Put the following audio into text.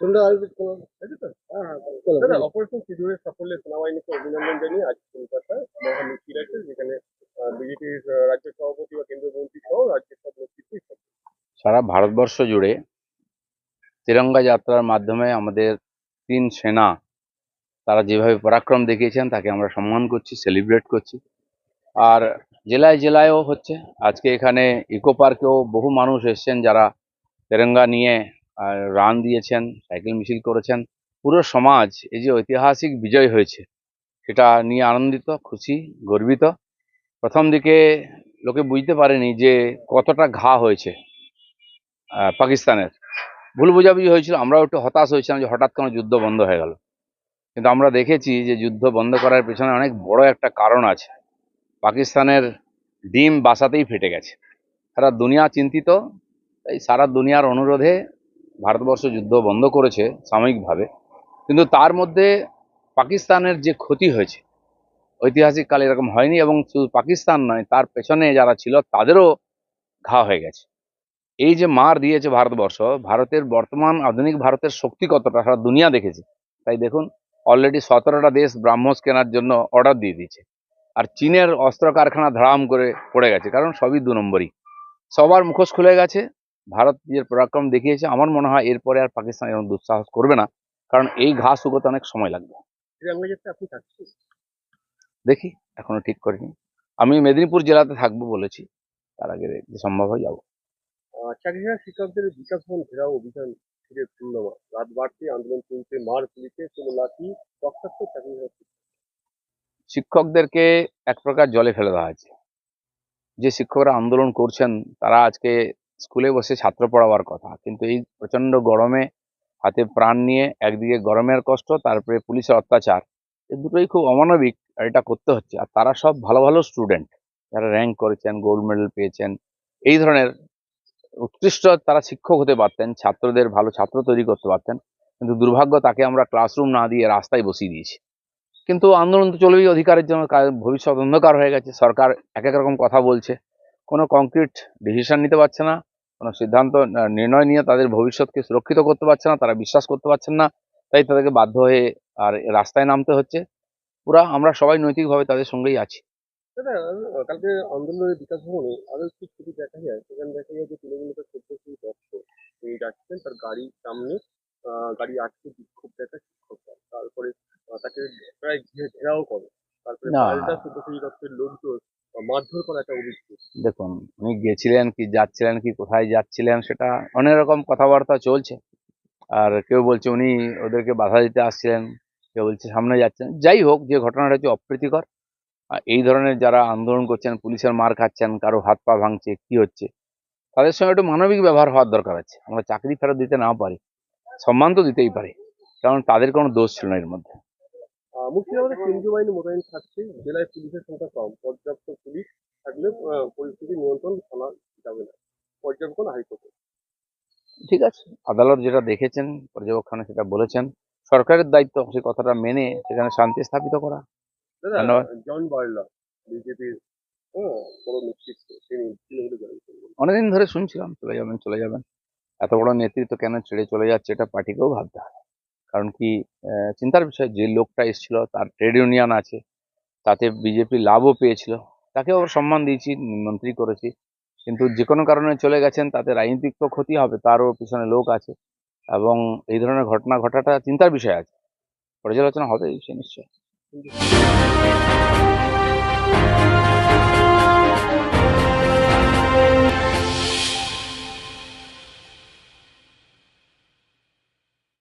তোমরা আর কিছু বলো? তাই তো? হ্যাঁ, হ্যাঁ, চলো, দাদা বলো। অপারেশন সিঁদুরের সাফল্যে সেনাবাহিনীকে অভিনন্দন জানিয়ে আজ কলকাতায় মহামিছিল আছে যেখানে বিজেপির রাজ্য সভাপতি বা কেন্দ্রীয় মন্ত্রী সহ রাজ্যের সব নেতৃত্ব সারা ভারতবর্ষ জুড়ে তিরঙ্গা যাত্রার মাধ্যমে আমাদের তিন সেনা তারা যেভাবে পরাক্রম দেখিয়েছেন তাকে আমরা সম্মান করছি সেলিব্রেট করছি আর জেলায় জেলায়ও হচ্ছে আজকে এখানে ইকো পার্কেও বহু মানুষ এসছেন যারা তেরঙ্গা নিয়ে রান দিয়েছেন, সাইকেল মিছিল করেছেন। পুরো সমাজ এই যে ঐতিহাসিক বিজয় হয়েছে, সেটা নিয়ে আনন্দিত, খুশি, গর্বিত। প্রথম দিকে লোকে বুঝতে পারেনি যে কতটা ঘা হয়েছে পাকিস্তানের। ভুল বোঝাবুঝি হয়েছিল, আমরাও একটু হতাশ হয়েছিলাম যে হঠাৎ কোনো যুদ্ধ বন্ধ হয়ে গেল। কিন্তু আমরা দেখেছি যে যুদ্ধ বন্ধ করার পেছনে অনেক বড় একটা কারণ আছে। পাকিস্তানের ডিম বাসাতেই ফেটে গেছে। সারা দুনিয়া চিন্তিত, তাই সারা দুনিয়ার অনুরোধে ভারতবর্ষ যুদ্ধ বন্ধ করেছে সাময়িকভাবে, কিন্তু তার মধ্যে পাকিস্তানের যে ক্ষতি হয়েছে ঐতিহাসিক কালে এরকম হয়নি এবং শুধু পাকিস্তান নয়, তার পেছনে যারা ছিল তাদেরও ঘা হয়ে গেছে। এই যে মার দিয়েছে ভারতবর্ষ, ভারতের বর্তমান আধুনিক ভারতের শক্তি কতটা সারা দুনিয়া দেখেছে, তাই দেখুন অলরেডি সতেরোটা দেশ ব্রাহ্মস কেনার জন্য অর্ডার দিয়ে দিয়েছে। আর চীনের অস্ত্র কারখানা ধারাম করে পড়ে গেছে, কারণ সবই দু নম্বরই। সবার মুখোশ খুলে গেছে ভারত যে পরাক্রম দেখিয়েছে আমার মনে হয় এরপরে আর পাকিস্তান এরকম দুঃসাহস করবে না। কারণ এই ঘা শুকোতে অনেক সময় লাগবে। দেখি এখনও ঠিক করিনি। আমি মেদিনীপুর জেলাতে থাকব বলেছি। তার আগে যে সম্ভব হয় যাব। শিক্ষকদের বিকাশ ভবন ঘেরাও অভিযান ঘিরে পূর্ণমা রাত বাড়তে আন্দোলন চলছে মার পুলিশে কোনো লাঠি রক্তাক্ত শিক্ষকদেরকে এক প্রকার জলে ফেলে দেওয়া হয়েছে। যে শিক্ষকরা আন্দোলন করছেন তারা আজকে স্কুলে বসে ছাত্র পড়াবার কথা। কিন্তু এই প্রচণ্ড গরমে হাতে প্রাণ নিয়ে একদিকে গরমের কষ্ট, তারপরে পুলিশের অত্যাচার এই দুটোই খুব অমানবিক আর এটা করতে হচ্ছে। আর তারা সব ভালো ভালো স্টুডেন্ট। যারা র্যাঙ্ক করেছেন, গোল্ড মেডেল পেয়েছেন, এই ধরনের উৎকৃষ্ট তারা শিক্ষক হতে পারতেন, ছাত্রদের ভালো ছাত্র তৈরি করতে পারতেন, কিন্তু দুর্ভাগ্য তাকে আমরা ক্লাসরুম না দিয়ে রাস্তায় বসিয়ে দিয়েছি। কিন্তু আন্দোলন তো চলবেই, অধিকারের জন্য ভবিষ্যৎ অন্ধকার হয়ে গেছে, সরকার এক এক রকম কথা বলছে, কোনো কংক্রিট ডিসিশন নিতে পারছে না কোনো সিদ্ধান্ত নির্ণয় নিয়ে তাদের ভবিষ্যৎকে সুরক্ষিত করতে পারছে না, তারা বিশ্বাস করতে পারছেন না, তাই তাদেরকে বাধ্য হয়ে আর রাস্তায় নামতে হচ্ছে। পুরা আমরা সবাই নৈতিকভাবে তাদের সঙ্গেই আছি। কালকে বিকাশ তার গাড়ির সামনে গাড়ি তারপরে তাকে প্রায় ঘেরাও করে। দেখুন উনি গেছিলেন কি যাচ্ছিলেন কি কোথায় যাচ্ছিলেন সেটা অনেক রকম কথাবার্তা চলছে। আর কেউ বলছে উনি ওদেরকে বাধা দিতে আসছিলেন কেউ বলছে সামনে যাচ্ছেন। যাই হোক যে ঘটনাটা হচ্ছে অপ্রীতিকর। এই ধরনের যারা আন্দোলন করছেন পুলিশের মার খাচ্ছেন কারও হাত পা ভাঙছে কি হচ্ছে তাদের সঙ্গে একটু মানবিক ব্যবহার হওয়ার দরকার আছে। আমরা চাকরি ফেরত দিতে না পারি সম্মান তো দিতেই পারি কারণ তাদের কোনো দোষ ছিল না এর মধ্যে। মুর্শিদাবাদে কেন্দ্রীয় বাহিনী মোতায়েন থাকছে। জেলায় পুলিশের সংখ্যা কম। পর্যাপ্ত পুলিশ থাকলে পরিস্থিতি নিয়ন্ত্রণ আনা যাবে না। পর্যবেক্ষণ হাইকোর্টে। ঠিক আছে। আদালত যেটা দেখেছেন পর্যবেক্ষণে সেটা বলেছেন। সরকারের দায়িত্ব সেই কথাটা মেনে সেখানে শান্তি স্থাপিত করা। জন বার্লা বিজেপির করবেন। অনেকদিন ধরে শুনছিলাম চলে যাবেন চলে যাবেন। এত বড় নেতৃত্ব কেন ছেড়ে চলে যাচ্ছে এটা পার্টিকেও ভাবতে হবে কারণ কি চিন্তার বিষয়, যে লোকটা এসেছিল, তার ট্রেড ইউনিয়ন আছে, তাতে বিজেপি লাভও পেয়েছিল, তাকেও সম্মান দিয়েছি, মন্ত্রী করেছি, কিন্তু যে কোনো কারণে চলে গেছেন, তাতে রাজনৈতিক তো ক্ষতি হবে, তারও পিছনে লোক আছে, এবং এই ধরনের ঘটনা ঘটাটা চিন্তার বিষয় আছে, পর্যালোচনা হবে, সে নিশ্চয়